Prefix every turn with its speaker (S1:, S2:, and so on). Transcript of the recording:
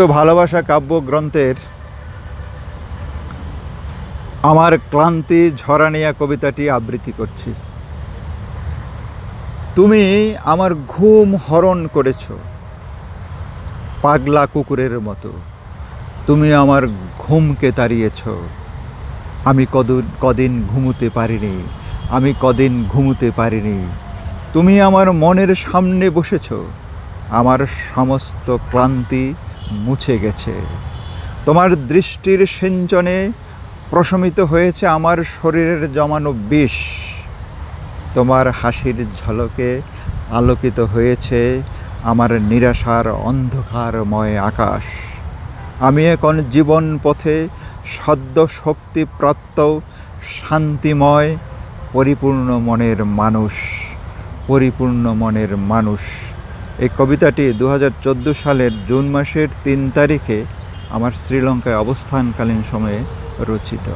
S1: তো ভালোবাসা কাব্যগ্রন্থের আমার ক্লান্তি ঝরানিয়া কবিতাটি আবৃত্তি করছি। তুমি আমার ঘুম হরণ করেছ, পাগলা কুকুরের মতো। তুমি আমার ঘুমকে তাড়িয়েছ, আমি কদিন কদিন ঘুমুতে পারিনি, আমি কদিন ঘুমুতে পারিনি। তুমি আমার মনের সামনে বসেছ, আমার সমস্ত ক্লান্তি মুছে গেছে। তোমার দৃষ্টির সিঞ্চনে প্রশমিত হয়েছে আমার শরীরের জমানো বিষ। তোমার হাসির ঝলকে আলোকিত হয়েছে আমার নিরাশার অন্ধকারময় আকাশ। আমি এখন জীবন পথে সদ্য শক্তিপ্রাপ্ত, শান্তিময়, পরিপূর্ণ মনের মানুষ, পরিপূর্ণ মনের মানুষ। এই কবিতাটি দু হাজার চোদ্দ সালের জুন মাসের তিন তারিখে আমার শ্রীলঙ্কায় অবস্থানকালীন সময়ে রচিত।